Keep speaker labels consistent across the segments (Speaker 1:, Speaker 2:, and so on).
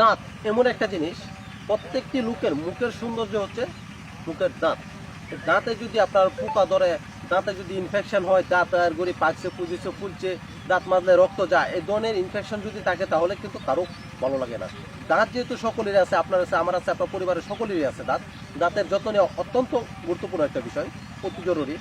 Speaker 1: দাঁত, এমন একটা জিনিস, প্রত্যেকটি লোকের মুখের সৌন্দর্য হচ্ছে মুখের দাঁত। দাঁতে যদি আপনার পোকা ধরে, দাঁতে যদি ইনফেকশন হয়, দাঁত আর গড়ি পাকছে পুজিছে ফুলছে, দাঁত মাজলে রক্ত যায়, এই ধরনের ইনফেকশন যদি থাকে, তাহলে কিন্তু কারও ভালো লাগে না। দাঁত যেহেতু সকলেরই আছে, আপনার আছে, আমার আছে, আপনার পরিবারের সকলেরই আছে দাঁত। দাঁতের যত্ন অত্যন্ত গুরুত্বপূর্ণ একটা বিষয়। অতি জরুরি।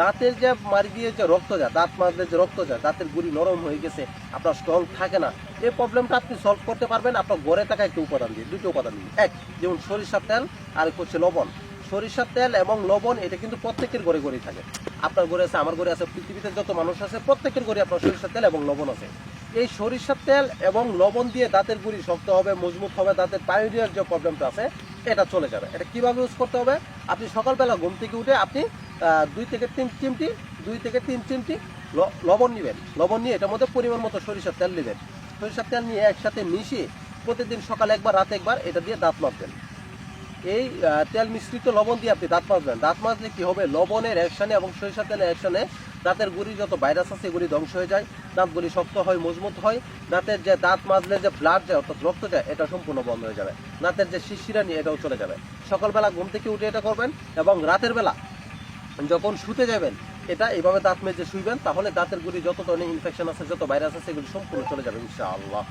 Speaker 1: দাঁতের যে মারি দিয়ে যে রক্ত যায়, দাঁত মারলে যে রক্ত যায়, দাঁতের গুড়ি নরম হয়ে গেছে, আপনার স্ট্রং থাকে না, এই প্রবলেমটা আপনি সলভ করতে পারবেন, আপনার ঘরে থাকা একটা উপাদান দিয়ে দুটো উপাদান দিয়ে। এক, যেমন সরিষার তেল আর হচ্ছে লবণ। সরিষার তেল এবং লবণ, এটা কিন্তু প্রত্যেকের ঘরে ঘরেই থাকে। আপনার ঘরে আছে, আমার ঘরে আছে, পৃথিবীতে যত মানুষ আছে, প্রত্যেকের ঘরে আপনার সরিষার তেল এবং লবণ আছে। এই সরিষার তেল এবং লবণ দিয়ে দাঁতের গুড়ি শক্ত হবে, মজবুত হবে, দাঁতের পায়োডিয়ার যে প্রবলেমটা আছে, এটা চলে যাবে। এটা কীভাবে ইউজ করতে হবে? আপনি সকালবেলা ঘুম থেকে উঠে আপনি দুই থেকে তিন চিমটি, দুই থেকে তিন চিমটি লবণ নেবেন। লবণ নিয়ে এটার মধ্যে পরিমাণ মতো সরিষার তেল নেবেন সরিষার তেল নিয়ে একসাথে মিশিয়ে প্রতিদিন সকালে একবার, রাতে একবার এটা দিয়ে দাঁত মাজবেন। এই তেল মিশ্রিত লবণ দিয়ে আপনি দাঁত মাজবেন। দাঁত মাজলে কী হবে? লবণের অ্যাকশনে এবং সরিষার তেলের অ্যাকশনে দাঁতের গুড়ি যত ভাইরাস আছে, এগুলি ধ্বংস হয়ে যায়। দাঁতগুলি শক্ত হয়, মজবুত হয়। দাঁতের যে দাঁত মাজলে যে ব্লাড যায়, অর্থাৎ রক্ত যায়, এটা সম্পূর্ণ বন্ধ হয়ে যাবে। দাঁতের যে শিশিরা নিয়ে এটাও চলে যাবে। সকালবেলা ঘুম থেকে উঠে এটা করবেন এবং রাতের বেলা যখন শুতে যাবেন, এটা এইভাবে দাঁত মেজে শুইবেন, তাহলে দাঁতের গুলি যত ধরনের ইনফেকশন আছে, যত ভাইরাস আছে, এগুলি সম্পূর্ণ চলে যাবে ইনশাআল্লাহ।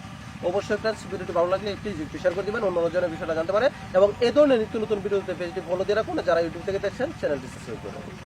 Speaker 1: অবশ্যই ফ্রেন্ডস ভিডিওটি ভালো লাগলে একটি শেয়ার করে দিবেন অন্য জনের বিষয়টা জানতে পারে এবং এ ধরনের নিত্য নতুন ভিডিওতে পেজটি ফলো দিয়ে রাখুন, যারা ইউটিউব থেকে দেখছেন চ্যানেলটি সাবস্ক্রাইব করুন